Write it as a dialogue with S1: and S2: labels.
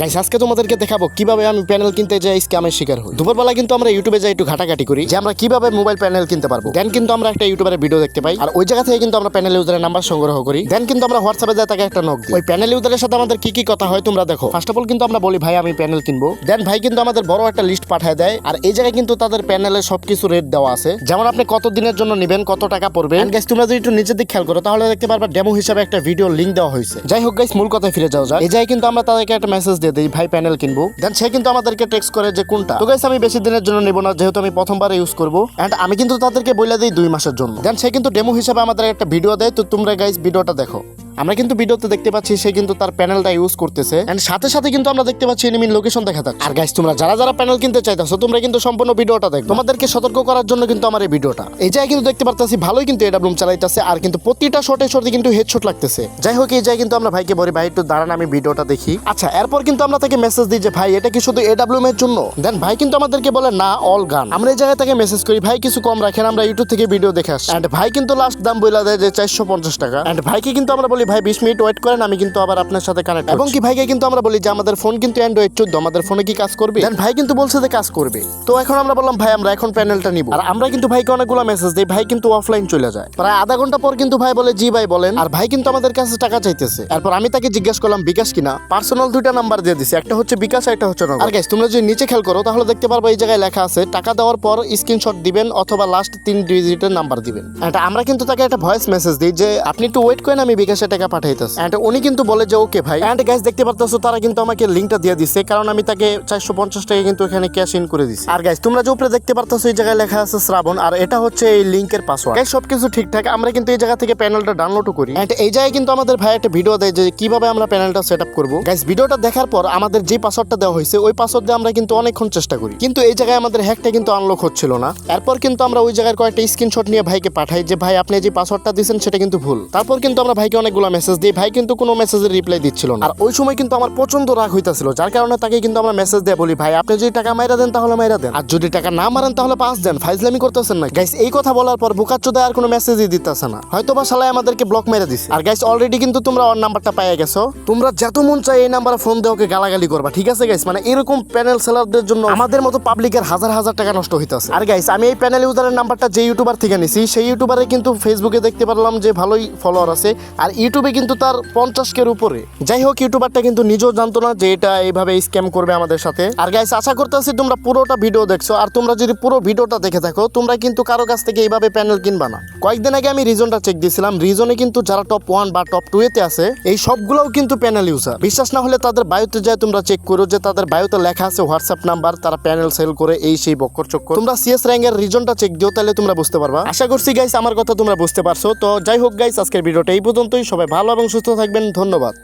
S1: Guys আজকে তোমাদেরকে দেখাবো কীভাবে আমি প্যানেল কিনতে যাই স্ক্যামের শিকার হই। দুপুরবেলা কিন্তু আমরা ইউটিউবে যাই একটু ঘাটাঘাটি করি, যে আমরা কীভাবে মোবাইল প্যানেল কিনতে পারব। দেন কিন্তু আমরা একটা ইউটিউবের ভিডিও দেখতে পাই, আর ওই জায়গা থেকে কিন্তু আমরা প্যানেল ইউজারের নাম্বার সংগ্রহ করি। দেন কিন্তু আমরা হোয়াটসঅ্যাপে যাই তাকে একটা নক দিই। ওই প্যানেল ইউজারের সাথে আমাদের কি কি কথা হয় তোমরা দেখো। ফার্স্ট অফ অল কিন্তু আমরা বলি, ভাই, আমি প্যানেল কিনবো। দেন ভাই কিন্তু আমাদের বড় একটা লিস্ট পাঠায় দেয়, আর এই জায়গায় কিন্তু তাদের প্যানেলের সবকিছু রেট দেওয়া আছে। যেমন আপনি কত দিনের জন্য নেবেন, কত টাকা পড়বে। গাইস তোমরা যদি একটু নিচের দিক খেয়াল করো, তাহলে দেখতে পারবা ডেমো হিসাবে একটা ভিডিও লিঙ্ক দেওয়া হয়েছে। যাই হোক গাইস মূল কথায় ফিরে যাও যাক। এই জায়গায় কিন্তু আমরা তাদেরকে একটা মেসেজ দিয়ে দিই, ভাই প্যানেল কিনবো। দেন সে কিন্তু আমাদেরকে টেক্সট করে যে কোনটা। তো গাইস আমি বেশি দিনের জন্য নেব না, যেহেতু আমি প্রথমবার ইউজ করব। এন্ড আমি কিন্তু তাদেরকে বলে দিই দুই মাসের জন্য। দেন সে কিন্তু ডেমো হিসেবে আমাদের একটা ভিডিও দেয়, তো তোমরা গাইস ভিডিওটা দেখো। আমরা কিন্তু ভিডিওতে দেখতে পাচ্ছি সে কিন্তু তার প্যানেলটা ইউজ করতেছে। এন্ড সাথে সাথে কিন্তু আমরা দেখতে পাচ্ছি এনিমির লোকেশন দেখা যাচ্ছে। আর গাইস তোমরা যারা যারা প্যানেল কিনতে চাইতেছো, তোমরা কিন্তু সম্পূর্ণ ভিডিওটা দেখো তোমাদেরকে সতর্ক করার জন্য কিন্তু আমার এই ভিডিওটা। এই জায়গায় কিন্তু দেখতে পারতেছি, ভালোই কিন্তু এটা ব্লুম চালাইতেছে, আর কিন্তু প্রতিটা শটে শটে কিন্তু হেডশট লাগতেছে। যাই হোক, এই জায়গায় কিন্তু আমরা ভাইকে বলি, ভাই, একটু দাঁড়ান, আমি ভিডিওটা দেখি। আচ্ছা এরপর কিন্তু আমরা তাকে মেসেজ দিই যে, ভাই, এটা কি শুধু এডাব্লিউএম এর জন্য? দেন ভাই কিন্তু আমাদেরকে বলে, না অল গান আমরা এই জায়গায় তাকে মেসেজ করি, ভাই, কিছু কম রাখেন, আমরা ইউটিউব থেকে ভিডিও দেখে আসি এন্ড ভাই কিন্তু লাস্ট দাম বইলা দেয় যে, চারশো পঞ্চাশ টাকা। এন্ড ভাইকে কিন্তু আমরা বলি ভাই বিশ মিনিট ওয়েট করেন আমি কিন্তু আবার আপনার সাথে কানেক্ট এবং কি ভাইকে কিন্তু আমরা বলি যে আমাদের ফোন কিন্তু অ্যান্ড্রয়েড চোদ্দ আমাদের ফোনে কি কাজ করবে? দেন ভাই কিন্তু বলছে যে কাজ করবে। তো এখন আমরা বললাম ভাই আমরা এখন প্যানেলটা নিব। আর আমরা কিন্তু ভাইকে অনেকগুলো মেসেজ দিই ভাই কিন্তু অফলাইন চলে যায়। প্রায় আধা ঘণ্টা পর কিন্তু ভাই বলে জি ভাই বলেন। আর ভাই কিন্তু আমাদের কাছে টাকা চাইতেছে। এরপর আমি তাকে জিজ্ঞেস করলাম বিকাশ কিনা? পার্সোনাল দুইটা নাম্বার দিয়ে দিছি একটা হচ্ছে বিকাশ একটা হচ্ছে নগদ। আর গাইস তোমরা যদি নিচে খেয়াল করো তাহলে দেখতে পারব এই জায়গায় লেখা আছে টাকা দেওয়ার পর স্ক্রিনশট দিবেন অথবা লাস্ট তিন ডিজিটের নাম্বার দিবেন। And আমরা কিন্তু তাকে একটা ভয়েস মেসেজ দিই যে আপনি একটু ওয়েট করেন আমি বিকাশে টাকা পাঠাইতেছি। এন্ড উনি কিন্তু বলে যে ওকে ভাই। এন্ড গাইস দেখতে পারতেছো, তারা কিন্তু আমাকে লিঙ্কটা দিয়ে দিচ্ছে কারণ আমি তাকে চারশো পঞ্চাশ টাকা কিন্তু এখানে ক্যাশ ইন করে দিচ্ছি আর গাইস তোমরা যে উপরে দেখতে পারতেছো, এই জায়গায় লেখা আছে শ্রাবণ, আর এটা হচ্ছে এই লিঙ্কের পাসওয়ার্ড গাইস সবকিছু ঠিকঠাক, আমরা কিন্তু এই জায়গা থেকে প্যানেলটা ডাউনলোড করি। এন্ড এই জায়গায় কিন্তু আমাদের ভাই একটা ভিডিও দেয় যে, কীভাবে আমরা প্যানেলটা সেট আপ করব। গাইস ভিডিওটা দেখার পর আমাদের যে পাসওয়ার্ডটা দেওয়া হয়েছে, ওই পাসওয়ার্ড দিয়ে আমরা কিন্তু অনেকক্ষণ চেষ্টা করি। কিন্তু এই জায়গায় আমাদের হ্যাকটা কিন্তু আনলক হচ্ছিল না। এরপর কিন্তু আমরা ওই জায়গার কয়েকটা স্ক্রিনশট নিয়ে ভাইকে পাঠাই যে, ভাই, আপনি যে পাসওয়ার্ডটা দিয়েছেন, সেটা কিন্তু ভুল। তারপর কিন্তু আমরা ভাইকে অনেকগুলো মেসেজ দিই ভাই কিন্তু কোনো মেসেজের রিপ্লাই দিচ্ছিল না। আর ওই সময় কিন্তু আমার প্রচণ্ড রাগ হইতাছিল যার কারণে তাকে কিন্তু আমরা মেসেজ দিয়ে বলি ভাই আপনি যদি টাকা মাইরা দেন তাহলে মাইরা দেন। আর যদি টাকা না মারেন তাহলে পাঁচ দেন। ফাইজলামি করতেছেন না গাইস এই কথা বলার পর বুকাচ্চোদা আর কোনো মেসেজই দিতেছে না। হয়তো বা সালাই আমাদেরকে ব্লক মেরে দিছে। আর গাইস অলরেডি কিন্তু তোমরা ওর নাম্বারটা পেয়ে গেছো। তোমরা যত মন চাই এই নাম্বারে ফোন দিয়ে ওকে গালাগালি করবা ঠিক আছে গাইস মানে এরকম প্যানেল সেলারদের জন্য আমাদের মতো পাবলিকের হাজার হাজার টাকা নষ্ট হইতাছে। আর গাইস আমি এই প্যানেল ইউজারের নাম্বারটা যে ইউটিউবার থেকে নিছি সেই ইউটিউবারে কিন্তু ফেসবুকে দেখতে পারলাম যে ভালোই ফলোয়ার আছে। আর ইউটিউবে কিন্তু তার পঞ্চাশ কের উপরে। যাই হোক ইউটিউবারটা কিন্তু নিজেও জানতো না যে এটা এইভাবে স্ক্যাম করবে আমাদের সাথে। আর গাইস আশা করতেছি তোমরা পুরোটা ভিডিও দেখছ। আর তোমরা যদি পুরো ভিডিওটা দেখে থাকো, তোমরা কিন্তু কারও কাছ থেকে এইভাবে প্যানেল কিনবা না। কয়েকদিন আগে আমি রিজনটা চেক দিয়েছিলাম। রিজনে কিন্তু যারা টপ ওয়ান বা টপ টু এতে আছে, এই সবগুলোও কিন্তু প্যানেল ইউজার বিশ্বাস না হলে তাদের বায়ুতে যায়, তোমরা চেক করো যে তাদের বায়ুতে লেখা আছে হোয়াটসঅ্যাপ নাম্বার তারা প্যানেল সেল করে এই সেই বক্কর চক্কর। তোমরা সিএস র্যাঙ্কের রিজনটা চেক দিও, তাহলে তোমরা বুঝতে পারবা। আশা করছি গাইস আমার কথা তোমরা বুঝতে পারছ। তো যাই হোক গাইস আজকের ভিডিওটা এই পর্যন্তই। সবাই ভালো এবং সুস্থ থাকবেন। ধন্যবাদ।